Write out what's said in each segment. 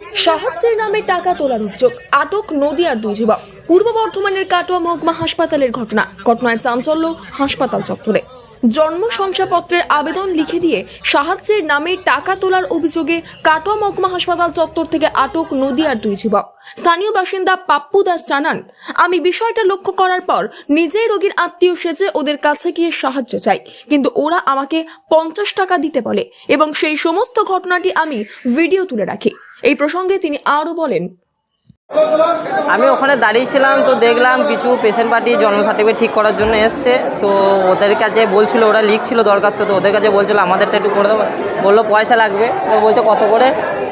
সাহায্যের নামে টাকা তোলার অভিযোগ, আটক নদিয়ার দুই যুবক। পূর্ব বর্ধমানের কাটোয়া মহকুমা হাসপাতালের ঘটনা। ঘটনায় চাঞ্চল্য হাসপাতাল চত্বরে। জন্ম শংসাপত্রের আবেদন লিখে দিয়ে সাহায্যের নামে টাকা তোলার অভিযোগে কাটোয়া মহকুমা হাসপাতাল চত্বর থেকে আটক নদিয়ার দুই যুবক। স্থানীয় বাসিন্দা পাপ্পু দাস জানান, আমি বিষয়টা লক্ষ্য করার পর নিজেই রোগীর আত্মীয় সেজে ওদের কাছে গিয়ে সাহায্য চাই। কিন্তু ওরা আমাকে পঞ্চাশ টাকা দিতে বলে এবং সেই সমস্ত ঘটনাটি আমি ভিডিও তুলে রাখি। এই প্রসঙ্গে তিনি আরও বলেন আমি ওখানে দাঁড়িয়েছিলাম তো দেখলাম কিছু পেশেন্ট পার্টি জন্ম সার্টিফিকেট ঠিক করার জন্য এসছে। তো ওদের কাছে বলছিল, ওরা লিখছিল দরখাস্ত, তো ওদের কাছে বলছিল, আমাদেরটা একটু করে দেবো বলল, পয়সা লাগবে। তো বলছে, কত করে?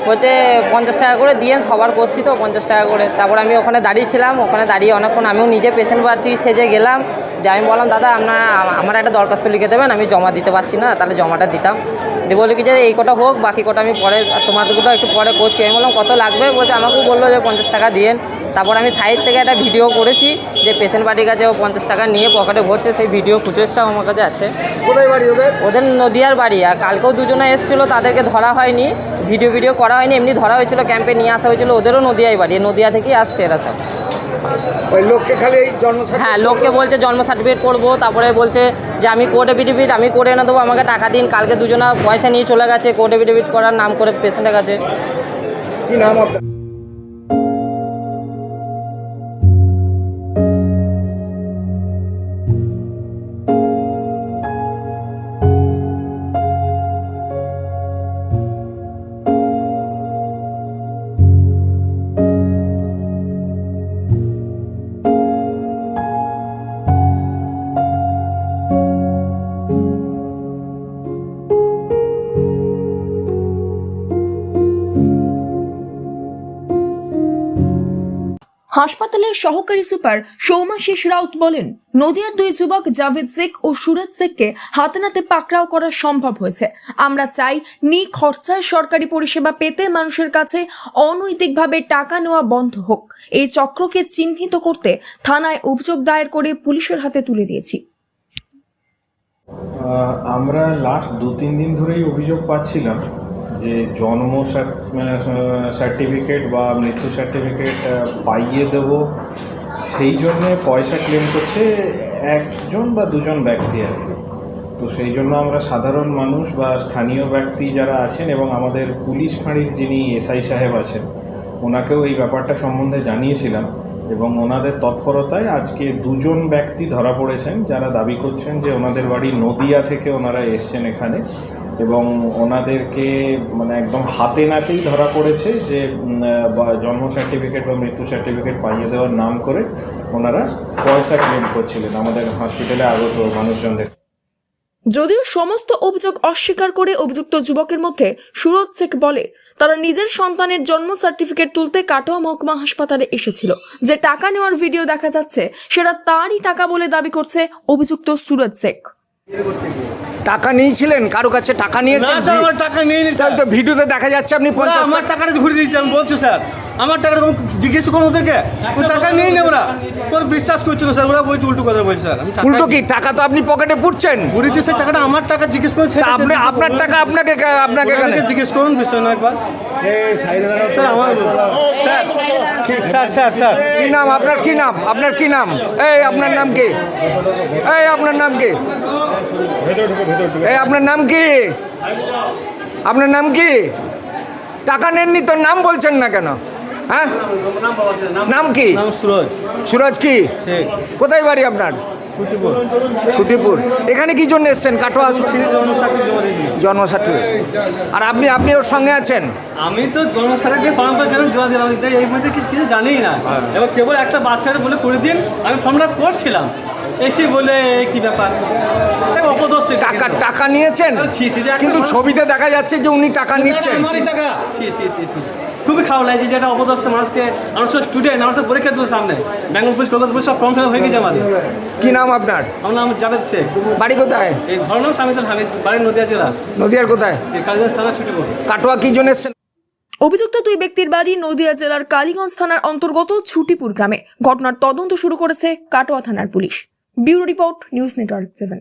বলছে, পঞ্চাশ টাকা করে দিয়ে সবার করছি তো, পঞ্চাশ টাকা করে। তারপর আমি ওখানে দাঁড়িয়েছিলাম ওখানে দাঁড়িয়ে অনেকক্ষণ আমিও নিজে পেশেন্ট পার্টি সেজে গেলাম। যে আমি বললাম দাদা আপনার আমার একটা দরখাস্ত লিখে দেবেন আমি জমা দিতে পারছি না তাহলে জমাটা দিতাম। দিয়ে বলল কি যে এই কটা হোক বাকি কটা আমি পরে তোমাদেরগুলো একটু পরে করছি। আমি বললাম কত লাগবে? বলছে আমাকেও বলল যে পঞ্চাশ টাকা দিয়েন। তারপর আমি সাইড থেকে একটা ভিডিও করেছি যে পেশেন্ট পার্টির কাছে ও পঞ্চাশ টাকা নিয়ে পকেটে ভরছে সেই ভিডিও ফুটেজটাও আমার কাছে আছে। কোথায় বাড়ি ওদের? ওদের নদিয়ার বাড়ি আর কালকেও দুজনে এসেছিল তাদেরকে ধরা হয়নি ভিডিও ভিডিও করা হয়নি এমনি ধরা হয়েছিল ক্যাম্পে নিয়ে আসা হয়েছিল ওদেরও নদিয়ায় বাড়ি নদিয়া থেকেই আসছে এরা সব। ওই লোককে খালি এই জন্ম হ্যাঁ লোককে বলছে জন্ম সার্টিফিকেট করব তারপরে বলছে যে আমি কোর্ট এফিডেভিট আমি করে এনে দেবো আমাকে টাকা দিন কালকে দুজনা পয়সা নিয়ে চলে গেছে কোর্ট এফিডেভিট করার নাম করে পেশেন্টের কাছে। কি নাম আপনার? হাসপাতালের সহকারী সুপার সৌমাশিস রাউত বলেন, নদিয়ার দুই যুবক জাভেদ শেখ ও সুরজ শেখকে হাতে নাতে পাকড়াও করা সম্ভব হয়েছে। আমরা চাই নি খরচায় সরকারি পরিষেবা পেতে মানুষের কাছে অনৈতিকভাবে টাকা নেওয়া বন্ধ হোক। এই চক্রকে চিহ্নিত করতে থানায় অভিযোগ দায়ের করে পুলিশের হাতে তুলে দিয়েছি। আমরা লাস্ট দু তিন দিন ধরেই অভিযোগ পাচ্ছিলাম। যে জন্ম সার্টিফিকেট বা মৃত্যু সার্টিফিকেট পাইয়ে দেব, সেই জন্যে পয়সা ক্লেম করছে একজন বা দুজন ব্যক্তি আর কি। তো সেই জন্য আমরা সাধারণ মানুষ বা স্থানীয় ব্যক্তি যারা আছেন এবং আমাদের পুলিশ ফাঁড়ির যিনি এসআই সাহেব আছেন, ওনাকেও এই ব্যাপারটা সম্বন্ধে জানিয়েছিলাম এবং ওনাদের তৎপরতায় আজকে দুজন ব্যক্তি ধরা পড়েছেন যারা দাবি করছেন যে ওনাদের বাড়ি নদিয়া থেকে ওনারা এসছেন এখানে। এবং ওনাদেরকে মানে একদম হাতে নাতেই ধরা পড়েছে যে জন্ম সার্টিফিকেট বা মৃত্যু সার্টিফিকেট পাইয়ে দেওয়ার নাম করে ওনারা পয়সা ক্লেম করছিলেন আমাদের হসপিটালে আগত মানুষজনদের। যদিও সমস্ত অভিযোগ অস্বীকার করে অভিযুক্ত যুবকের মধ্যে সুরজ শেখ বলে, তারা নিজের সন্তানের জন্ম সার্টিফিকেট তুলতে কাটোয়া মহকুমা হাসপাতালে এসেছিল। যে টাকা নেওয়ার ভিডিও দেখা যাচ্ছে, সেটা তারই টাকা বলে দাবি করছে অভিযুক্ত সুরজ শেখ। টাকা নিয়েছিলেন? কারও কাছে টাকা না নিয়েছেন স্যার আমার টাকা নিয়ে নি তাহলে তো ভিডিওতে দেখা যাচ্ছে আপনি ওরা পঞ্চাশ আমার টাকাটা ঘুরে দিয়েছি আমি বলছি স্যার। আমার টাকাটা কোনো জিজ্ঞেস করুন ওদেরকে। টাকা নিয়ে নেই ওরা। ওরা বিশ্বাস করছিল স্যার। ওরা বলছে উল্টো কথা বলছে স্যার। আমি টাকা উল্টো কি? টাকা তো আপনি পকেটে পুড়ছেন ঘুরেছি স্যার টাকাটা আমার টাকা জিজ্ঞেস করুন তা আপনি আপনার টাকা আপনাকে আপনাকে কেন জিজ্ঞেস করুন বিষয় না একবার। স্যার আমার স্যার স্যার স্যার স্যার। কি নাম? আপনার কি নাম? আপনার কি নাম? এই আপনার নাম কি? এই আপনার নাম কি? এই আপনার নাম কি? আপনার নাম কি? টাকা নেননি তোর নাম বলছেন না কেন? হ্যাঁ? নাম কি? নাম সুরজ। সুরজ কি? কোথায় বাড়ি আপনার? ছুটিপুর। ছুটিপুর। এখানে কি জন্য এসছেন? কাটোয়া। জন্ম সার্টিফিকেট আর আপনি আপনি ওর সঙ্গে আছেন? আমি তো জন্মসারাকে ফর্ম করে কেন জমা দিলাম এই মধ্যে কিছু কিছু জানিই না। এবার কেবল একটা বাচ্চারা বলে করে দিন আমি ফর্মটা করছিলাম। এসে বলে কি ব্যাপার? অপদস্থ টাকা টাকা নিয়েছেন? কিন্তু ছবিতে দেখা যাচ্ছে যে উনি টাকা নিচ্ছেন। খুবই খারাপ লাগছে যে একটা অপদস্থ মানুষকে আমার সব স্টুডেন্ট আমার সব পরীক্ষা দেবো সামনে। বেঙ্গল পুলিশ কলকাতা পুলিশ সব ফর্ম ফিল হয়ে গেছে আমাদের। কি নাম আপনার? আমার নাম জাভেদ শেখ। বাড়ি কোথায়? এই ঘর নাম স্বামীদুল হামিদ বাড়ি নদিয়া জেলা। নদিয়ার কোথায়? কালীগঞ্জ থানা ছুটি কাটোয়া কি জন্য এসছেন? অভিযুক্ত দুই ব্যক্তির বাড়ি নদিয়া জেলার কালীগঞ্জ থানার অন্তর্গত ছুটিপুর গ্রামে। ঘটনার তদন্ত শুরু করেছে কাটোয়া থানার police. Bureau report news network seven.